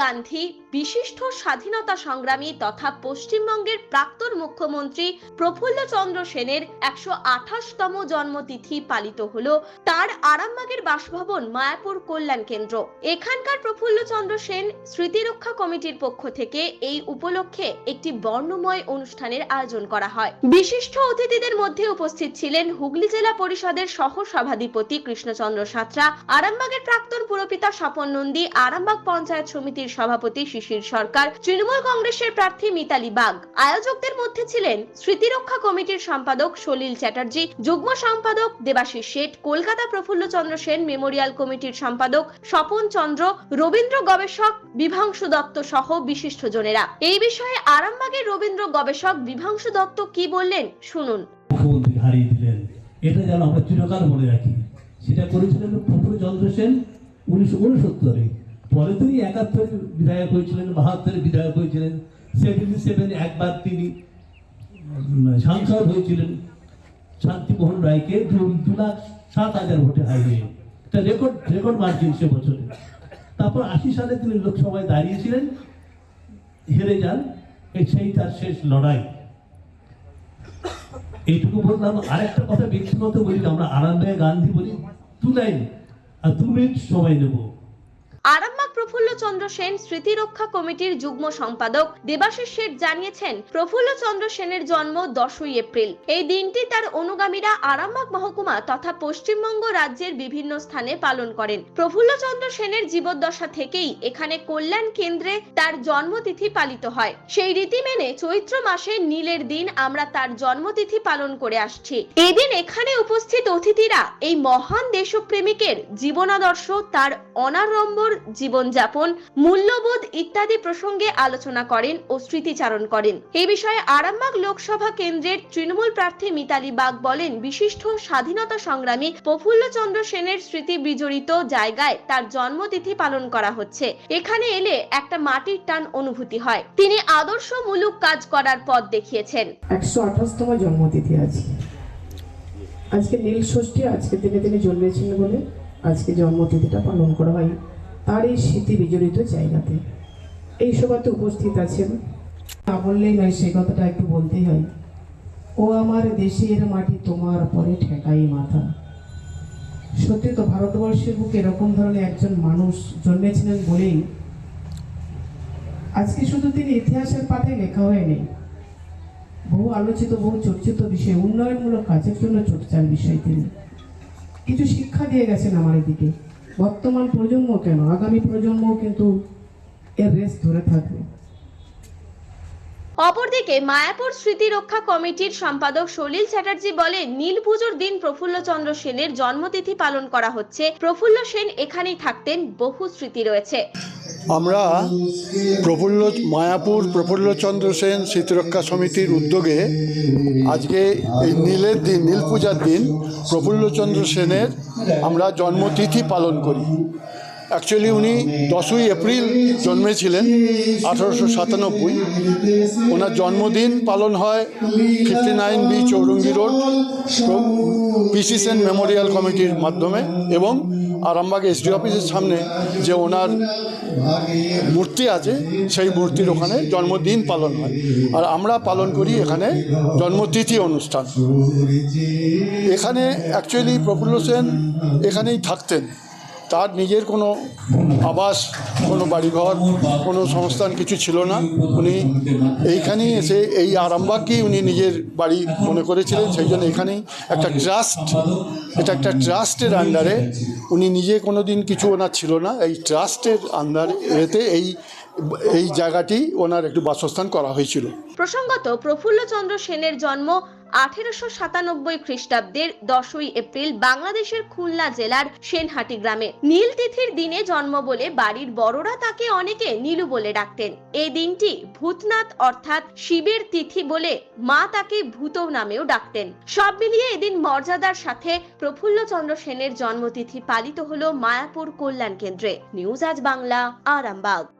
গান্ধী বিশিষ্ট স্বাধীনতা সংগ্রামী তথা পশ্চিমবঙ্গের প্রাক্তন মুখ্যমন্ত্রী প্রফুল্ল চন্দ্র সেনের একশো আঠাশতম জন্মতিথি পালিত হলো। তার আরামবাগের বাসভবন মায়াপুর কল্যাণ কেন্দ্র। এখানকার প্রফুল্ল চন্দ্র সেন স্মৃতিরক্ষা কমিটির পক্ষ থেকে এই উপলক্ষে একটি বর্ণময় অনুষ্ঠানের আয়োজন করা হয়। বিশিষ্ট অতিথিদের মধ্যে উপস্থিত ছিলেন হুগলি জেলা পরিষদের সহ সভাধিপতি কৃষ্ণচন্দ্র সাঁতরা, আরামবাগের প্রাক্তন পুরপিতা স্বপন নন্দী, আরামবাগ পঞ্চায়েত সমিতির সভাপতি শিশির সরকার, তৃণমূল কংগ্রেসের প্রার্থী মিতালি বাগ। আয়োজকদের মধ্যে ছিলেন স্মৃতিরক্ষা কমিটির সম্পাদক সলিল চ্যাটার্জি, যুগ্ম সম্পাদক দেবাশিস শেঠ, কলকাতা প্রফুল্ল চন্দ্র সেন মেমোরিয়াল কমিটির সম্পাদক স্বপন চন্দ্র, রবীন্দ্র গবেষক বিভাংশু দত্ত সহ বিশিষ্টজনেরা এই বিষয়ে আরামবাগের রবীন্দ্র গবেষক বিভাংশু দত্ত কি বললেন? শুনুন। হারিয়ে দিলেন। এটা যেন আমরা চিরকাল মনে রাখি। সেটা করেছিলেন প্রফুল্ল চন্দ্র সেন উনিশশো উনসত্তরে। পরে তিনি একাত্তরে বিধায়ক হয়েছিলেন, বাহাত্তরে বিধায়ক হয়েছিলেন, সেভেন্টি সেভেনে একবার তিনি সাংসদ হয়েছিলেন। শান্তিমোহন রায়কে দু লাখ সাত হাজার ভোটে হারিয়ে এটা রেকর্ড রেকর্ড মার্জিন সে বছরে। তারপর আশি সালে তিনি লোকসভায় দাঁড়িয়েছিলেন, হেরে যান এই সেই তার শেষ লড়াই। এইটুকু বললাম, আরেকটা কথা ব্যক্তিগত বলি, আমরা আরামবাগ গান্ধী বলি দু আর দু মিনিট সময় নেব। আরামবাগ প্রফুল্ল চন্দ্র সেন স্মৃতিরক্ষা কমিটির যুগ্ম সম্পাদক দেবাশিস শেঠ জানিয়েছেন প্রফুল্ল চন্দ্র সেনের জন্ম দশই এপ্রিল। এই দিনটি তার অনুগামীরা আরামবাগ মহকুমা তথা পশ্চিমবঙ্গ রাজ্যের বিভিন্ন স্থানে পালন করেন। প্রফুল্ল চন্দ্র সেনের জীবদ্দশা থেকেই এখানে কল্যাণ কেন্দ্রে তার জন্মতিথি পালিত হয়। সেই রীতি মেনে চৈত্র মাসে নীলের দিন আমরা তার জন্মতিথি পালন করে আসছি। এদিন এখানে উপস্থিত অতিথিরা এই মহান দেশপ্রেমিকের জীবনাদর্শ, তার অনাড়ম্বর জীবনযাপন, মূল্যবোধ ইত্যাদি প্রসঙ্গে আলোচনা করেন ও স্মৃতিচারণ করেন। এই বিষয়ে আরামবাগ লোকসভা কেন্দ্রের তৃণমূল প্রার্থী মিতালি বাগ বলেন, বিশিষ্ট স্বাধীনতা সংগ্রামী প্রফুল্ল চন্দ্র সেনের স্মৃতি বিজড়িত জায়গায় তার জন্মতিথি পালন করা হচ্ছে। এখানে এলে একটা মাটির টান অনুভূতি হয়। তিনি আদর্শ আদর্শমূলক কাজ করার পথ দেখিয়েছেন। একশো আঠাশতম জন্মতিথি আজকে নীল ষষ্ঠী, আজকে দিনে তিনি জন্মেছিলেন বলে আজকে জন্মতিথিটা পালন করা হয়। তার এই স্মৃতি বিজড়িত জায়গাতে। এই সভাতে উপস্থিত আছেন। না বললেই নয় সে কথাটা একটু বলতেই হয়। ও আমার দেশের মাটি, তোমার পরে ঠেকাই মাথা। সত্যি তো ভারতবর্ষের বুকে এরকম ধরনের একজন মানুষ জন্মেছিলেন বলেই আজকে শুধু তিনি ইতিহাসের পাতায় লেখা হয়নি বহু আলোচিত, বহু চর্চিত বিষয়, উন্নয়নমূলক কাজের জন্য চর্চার বিষয় তিনি। কিছু শিক্ষা দিয়ে গেছেন আমার দিকে বর্তমান প্রজন্ম কেন? আগামী প্রজন্ম কিন্তু এর রেস ধরে থাকবে। অপরদিকে মায়াপুর স্মৃতি রক্ষা কমিটির সম্পাদক সলিল চ্যাটার্জি বলেন, নীল পুজোর দিন প্রফুল্ল চন্দ্র সেনের জন্মতিথি পালন করা হচ্ছে। প্রফুল্ল সেন এখানেই থাকতেন, বহু স্মৃতি রয়েছে। আমরা প্রফুল্ল, মায়াপুর প্রফুল্লচন্দ্র সেন স্মৃতিরক্ষা সমিতির উদ্যোগে আজকে এই নীলের দিন, নীল পূজার দিন প্রফুল্লচন্দ্র সেনের আমরা জন্মতিথি পালন করি। অ্যাকচুয়ালি উনি দশই এপ্রিল জন্মেছিলেন, আঠারোশো সাতানব্বই। ওনার জন্মদিন পালন হয় fifty nine B Chowringhee road PC Sen memorial কমিটির মাধ্যমে এবং আরামবাগ এস এসডি অফিসের সামনে যে ওনার মূর্তি আছে, সেই মূর্তির ওখানে জন্মদিন পালন হয়। আর আমরা পালন করি এখানে জন্মতিথি অনুষ্ঠান। এখানে অ্যাকচুয়ালি প্রফুল্ল সেন এখানেই থাকতেন। তার নিজের কোনো আবাস, কোনো বাড়িঘর, কোনো সংস্থান কিছু ছিল না। উনি এইখানেই এসে এই আরামবাগকেই উনি নিজের বাড়ি মনে করেছিলেন। সেই জন্য এখানেই একটা ট্রাস্ট, এটা একটা ট্রাস্টের আন্ডারে উনি নিজে কোনো দিন কিছু ওনার ছিল না। এই ট্রাস্টের আন্ডারে এতে এই এই জায়গাটি ওনার একটু বাসস্থান করা হয়েছিল। প্রসঙ্গত প্রফুল্ল চন্দ্র সেনের জন্ম আঠেরোশো সাতানব্বই খ্রিস্টাব্দের দশই এপ্রিল বাংলাদেশের খুলনা জেলার সেনহাটি গ্রামে। নীল তিথির দিনে জন্ম বলে বাড়ির বড়রা তাকে অনেকে নীলু বলে ডাকতেন। এই দিনটি ভূতনাথ অর্থাৎ শিবের তিথি বলে মা তাকে ভূত নামেও ডাকতেন। সব মিলিয়ে এদিন মর্যাদার সাথে প্রফুল্ল চন্দ্র সেনের জন্মতিথি পালিত হল মায়াপুর কল্যাণ কেন্দ্রে। নিউজ আজ বাংলা, আরামবাগ।